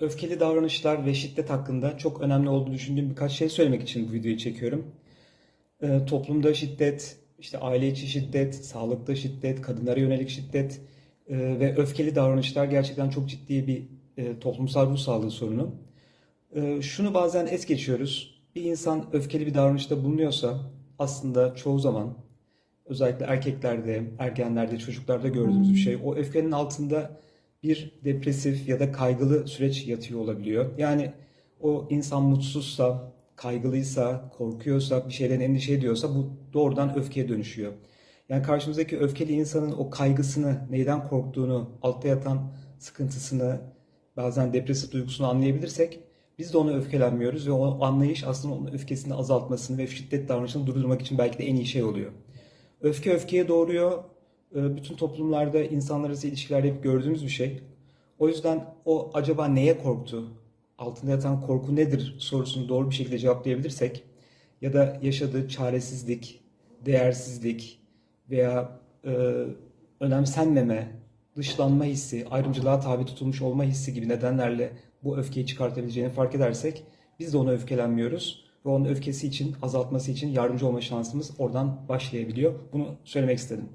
öfkeli davranışlar ve şiddet hakkında çok önemli olduğunu düşündüğüm birkaç şey söylemek için bu videoyu çekiyorum. Ee, toplumda şiddet, işte aile içi şiddet, sağlıkta şiddet, kadınlara yönelik şiddet e, ve öfkeli davranışlar gerçekten çok ciddi bir e, toplumsal ruh sağlığı sorunu. E, şunu bazen es geçiyoruz. Bir insan öfkeli bir davranışta bulunuyorsa aslında çoğu zaman özellikle erkeklerde, ergenlerde, çocuklarda gördüğümüz bir şey. O öfkenin altında bir depresif ya da kaygılı süreç yatıyor olabiliyor. Yani o insan mutsuzsa, kaygılıysa, korkuyorsa, bir şeyden endişe ediyorsa bu doğrudan öfkeye dönüşüyor. Yani karşımızdaki öfkeli insanın o kaygısını, neyden korktuğunu, altta yatan sıkıntısını, bazen depresif duygusunu anlayabilirsek biz de ona öfkelenmiyoruz ve o anlayış aslında onun öfkesini azaltmasını ve şiddet davranışını durdurmak için belki de en iyi şey oluyor. Öfke öfkeye doğuruyor. Ee, Bütün toplumlarda insanlar arası ilişkilerde hep gördüğümüz bir şey. O yüzden o acaba neye korktu? Altında yatan korku nedir sorusunu doğru bir şekilde cevaplayabilirsek ya da yaşadığı çaresizlik, değersizlik veya e, önemsenmeme, dışlanma hissi, ayrımcılığa tabi tutulmuş olma hissi gibi nedenlerle bu öfkeyi çıkartabileceğini fark edersek biz de ona öfkelenmiyoruz ve onun öfkesi için, azaltması için yardımcı olma şansımız oradan başlayabiliyor. Bunu söylemek istedim.